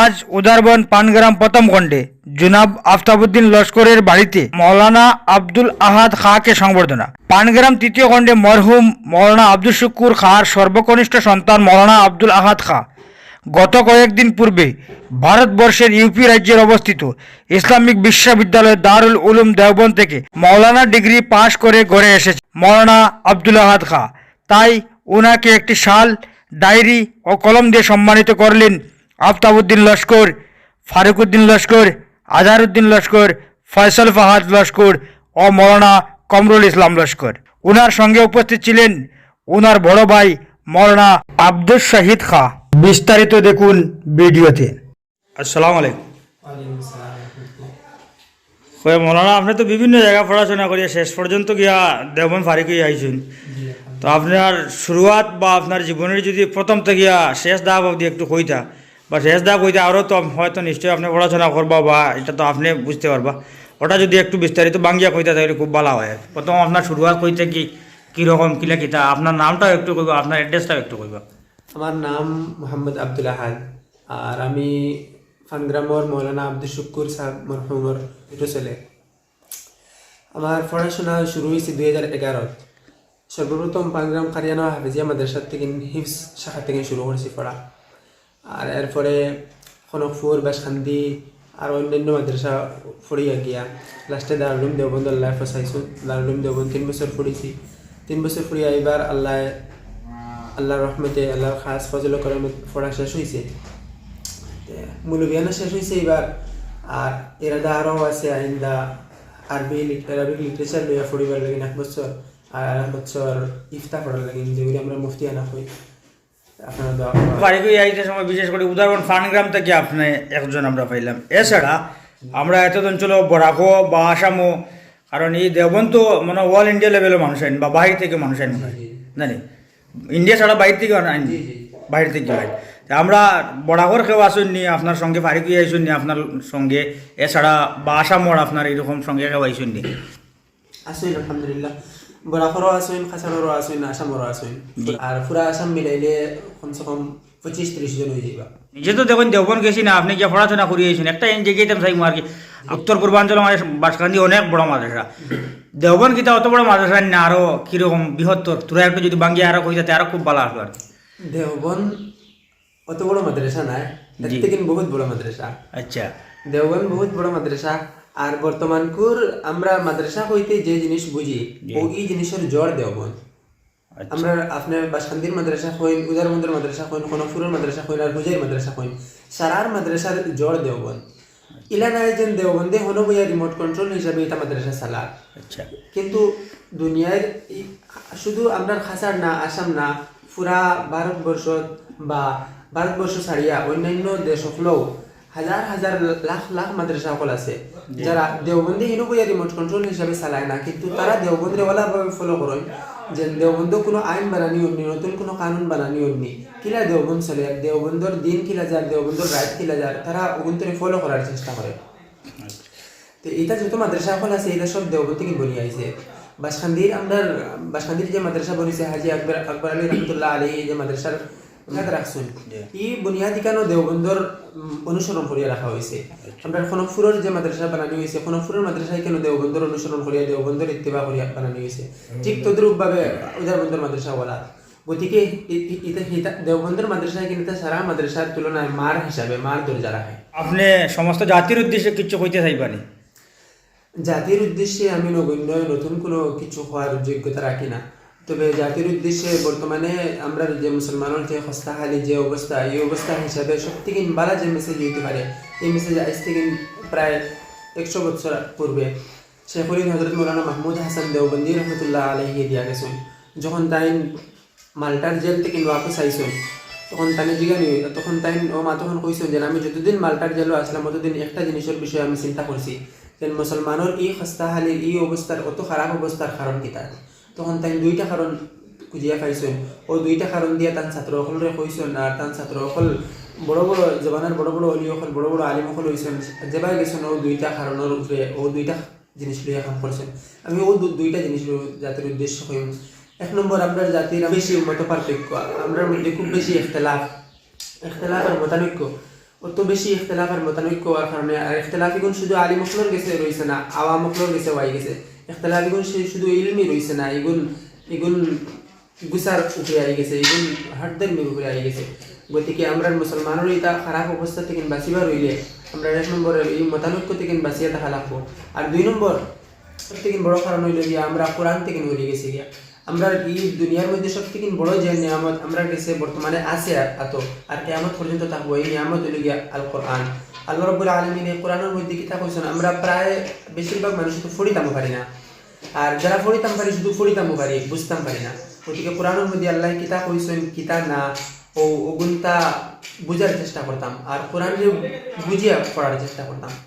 আজ উদারবন পানগ্রাম প্রথম খণ্ডে। জুনাব আফতাবুদ্দিন লস্করের বাড়িতে মৌলানা আব্দুল আহাদ খাঁকে সংবর্ধনা। পানগ্রাম তৃতীয় খণ্ডে মরহুম মৌলানা আব্দুল শুকুর খাঁর সর্বকনিষ্ঠ সন্তান মৌলানা আব্দুল আহাদ খাঁ। গত কয়েকদিন পূর্বে ভারতবর্ষের ইউপি রাজ্যের অবস্থিত ইসলামিক বিশ্ববিদ্যালয় দারুল উলুম দেওবন থেকে মৌলানা ডিগ্রি পাশ করে গড়ে এসেছে মৌলানা আব্দুল আহাদ খাঁ। তাই ওনাকে একটি শাল, ডায়েরি ও কলম দিয়ে সম্মানিত করলেন আফতাবুদ্দিন লস্কর ফারুকউদ্দিন লস্কর আজহারউদ্দিন লস্কর, ফয়সল ফাহাদ লস্কর ও মৌলানা কমরুল ইসলাম লস্কর। ওনার সঙ্গে উপস্থিত ছিলেন ওনার বড় ভাই মৌলানা আব্দুল শাহিদ খা। বিস্তারিত দেখুন ভিডিওতে। আসসালামু আলাইকুম। মৌলানা, আপনি তো বিভিন্ন জায়গা পড়াশোনা করিয়া শেষ পর্যন্ত গিয়া দেওবন ফারিক আইসুন তো আপনার শুরুয়াত বা আপনার জীবনের যদি প্রথম থেকে শেষ দাগ অবধি একটু কইতা বা শেষ দাগ কইতা আরও তো হয়তো নিশ্চয়ই আপনি পড়াশোনা করবা বা এটা তো আপনি বুঝতে পারবা। ওটা যদি একটু বিস্তারিত বাঙ্গিয়া কইতে তাহলে খুব ভালো হয়। প্রথম আপনার শুরুয়াত কইতে কি কীরকম কিলা কিতা আপনার নামটাও একটু কইবা, আপনার অ্যাড্রেসটাও একটু কইবা। আমার নাম মোহাম্মদ আব্দুল আহাদ, আর আমি ফানগ্রামর মৌলানা আব্দুল শুক্কুর সাহেব মরহুমর এটা ছেলে আমার পড়াশোনা শুরু হয়েছে দুই হাজার এগারোত সর্বপ্রথম পানগ্রাম কারিয়ানা হাফিজিয়া মাদ্রাসার থেকে হিফস শাখা থেকে শুরু করেছি পড়া। আর এরপরে খনকপুর বাসখান্দি আর অন্যান্য মাদ্রাসা পড়িয়া গিয়া। লাস্টে দারুলুম দেওবন্দ আল্লাহ ফসাইছো দারুলুম দেওবন্দ তিন বছর পড়েছি তিন বছর পড়িয়া এবার আল্লাহ, আল্লাহর রহমতে, আল্লাহর খাস ফজল করে পড়া শেষ হয়েছে মূলবিয়ানা শেষ হয়েছে এবার আর এরাদা আরও আছে আইন্দা আরবি আরবিক লিটারেচার লইয়া পড়িবার লাগে এক বছর, আর এক বছর ইফতা পড়ার লাগে, যেগুলি আমরা মুফতি আনা হই। হয়ে আইতে সময় বিশেষ করে উদাহরণ ফানগ্রাম থেকে আপনি একজন আমরা পাইলাম। এছাড়া আমরা এত অঞ্চল বরাকো বা আসামও কারণ এই দেবন তো মানে অল ইন্ডিয়া লেভেলের মানুষ আইন বা বাহির থেকে মানুষ আইন। জানি ইন্ডিয়া ছাড়া বাইরে থেকে আইন। বাইরে থেকে আইন। আমরা বরাকর কেউ আসুন নি আপনার সঙ্গে ফারিক হয়ে আইসুন নি আপনার সঙ্গে। এছাড়া বা আসামর আপনার এরকম সঙ্গে কেউ আইসুন নি আসুন আলহামদুলিল্লাহ। বরাকরও আসুন খাসারও আসুন আসামরও আসুন আর পুরা আসাম মিলাইলে কমসে কম পঁচিশ ত্রিশ জন হয়ে যাবা নিজে তো দেখুন দেবন গেছি না আপনি গিয়ে পড়াশোনা করিয়ে আইসুন একটা জায়গায় থাকি আর কি উত্তর পূর্বাঞ্চল আমাদের বাসকান্দি অনেক বড় মাদ্রাসা দেওবন কিতা অত বড় মাদ্রাসা না আরও কীরকম বৃহত্তর তোরা একটু যদি বাঙ্গি আরও কইতাতে আরও খুব ভালো আসলো আর দেওবন অত বড় মাদ্রাসা জি। বহুত বড় মাদ্রাসা আচ্ছা দেওবন বহুত বড় মাদ্রাসা আর বর্তমান কুর আমরা মাদ্রাসা হইতে যে জিনিস বুঝি ওই জিনিসের জ্বর দেওবন আচ্ছা। আমরা আপনার বাসখান্দির মাদ্রাসা হইন উদারবন্দের মাদ্রাসা হইন খনফুরের মাদ্রাসা হইন আর হুজাইর মাদ্রাসা হইন সারার মাদ্রাসার জ্বর দেওবন ইলা নাই যেন দেওবন্দে হনো বইয়া রিমোট কন্ট্রোল হিসাবে এটা মাদ্রাসা চালা আচ্ছা। কিন্তু দুনিয়ার শুধু আপনার খাসার না আসাম না পুরা ভারতবর্ষ বা ভারতবর্ষ ছাড়িয়া অন্যান্য দেশ হলেও হাজার হাজার লাখ লাখ মাদ্রাসা সকল আছে। যারা দেওবন্দি হিনু বইয়া রিমোট কন্ট্রোল হিসাবে চালায় না কিন্তু তারা দেওবন্দি ওলাভাবে ফলো করেন। যে দেওবন্দ কোনো আইন বানানি অন্য নতুন কোনো কানুন বানানি অন্য কিলা দেওবন্দ চলে দেওবন্দর দিন কিলা যার দেওবন্দর রাইট কিলা যার তারা ওগুন্তরে ফলো করার চেষ্টা করে। তো এটা যত মাদ্রাসা এখন আছে এটা সব দেওবন্দ থেকে বনি আইছে। বাসখান্দির আমরা বাসখান্দির যে মাদ্রাসা বনিছে হাজি আকবর আকবর আলী রহমতুল্লাহ আলী যে মাদ্রাসার ভাগ রাখছেন ই বুনিয়াদি কেন দেওবন্দর অনুসরণ করিয়া রাখা হয়েছে আমরা খনকপুরের যে মাদ্রাসা বানানো হয়েছে খনকপুরের মাদ্রাসায় কেন দেওবন্দর অনুসরণ করিয়া দেওবন্দর ইত্তেবা করিয়া বানানো হয়েছে ঠিক তদ্রুপ ভাবে উদারবন্দর মাদ্রাসা গতিকে দেওবন্দর মাদ্রাসায় কিন্তু সারা মাদ্রাসার তুলনায় মার হিসাবে মার দরজা রাখে আপনি সমস্ত জাতির উদ্দেশ্যে কিছু কইতে চাইবানি জাতির উদ্দেশ্যে আমি নগণ্য নতুন কোনো কিছু হওয়ার যোগ্যতা রাখি না। তবে জাতির উদ্দেশ্যে বর্তমানে আমরা যে মুসলমানের যে হস্তাহালি যে অবস্থা, এই অবস্থা হিসাবে সব থেকে বালা যে মেসেজ হইতে পারে, এই মেসেজ আজ থেকে প্রায় একশো বছর পূর্বে শেখুল হজরত মৌলানা মাহমুদ হাসান দেওবন্দি রহমতুল্লাহ আলহি দিয়া গেছেন। যখন তাই মাল্টার জেল থেকে ওয়াপস আইসুন তখন তানে জিগানি, তখন তাই ও মা তখন কইছেন যে, আমি যতদিন মাল্টার জেলও আসলাম ততদিন একটা জিনিসের বিষয়ে আমি চিন্তা করছি, যে মুসলমানের এই হস্তাহালির এই অবস্থার, অত খারাপ অবস্থার কারণ কি তার? তখন তাই দুইটা কারণ খুঁজিয়া পাইছেন ও দুইটা কারণ দিয়ে তান ছাত্র সকলরে কইছেন আর তান ছাত্র সকল বড় বড় জবানের বড় বড় অলি সকল বড় বড় আলিম সকল হইছেন যেবাই গেছেন ও দুইটা কারণের উপরে ও দুইটা জিনিস লইয়া কাম করছেন আমি ও দুইটা জিনিস জাতির উদ্দেশ্য হইম এক নম্বর আপনার জাতির বেশি মত পার্থক্য আমরার মধ্যে খুব বেশি ইখতলাফ ইখতলাফ আর মতানৈক্য, অত বেশি ইখতলাফের মতানৈক্য হওয়ার কারণে আর ইখতলাফিগুন শুধু আলী মখলোর গেছে রয়েছে না আওয়া মখলোর গেছে ওয়াই গেছে। ইখতলাফিগুন সে শুধু ইলমি রয়েছে না, এগুন এগুন গুসার উপরে আই গেছে, এগুন হাটদের উপরে আই গেছে। গতিকে আমরা মুসলমানের এটা খারাপ অবস্থা থেকে বাঁচিবা রইলে আমরা এক নম্বর এই মতানৈক্য থেকে বাঁচিয়ে থাকা লাগবো। আর দুই নম্বর থেকে বড় কারণ হইল গিয়া আমরা কোরআন থেকে নড়ে গেছি গিয়া। আমরা এই দুনিয়ার মধ্যে সব থেকে বড় যে নিয়ামত আমরা কাছে বর্তমানে আছে এত, আর কেয়ামত পর্যন্ত থাকব এই নিয়ামত হইল গিয়া আল কোরআন আল্লাহ রব্বুল আলমিন এই কোরআনের মধ্যে কিতা কইছেন, আমরা প্রায় বেশিরভাগ মানুষ তো ফড়িতাম পারি না। আর যারা ফড়িতাম পারি, শুধু ফড়িতাম পারি বুঝতাম পারি না। গতিকে কোরআনের মধ্যে আল্লাহ কিতা কইছেন কিতা না ও ওগুনটা বুঝার চেষ্টা করতাম। আর কোরআন বুঝিয়া পড়ার চেষ্টা করতাম।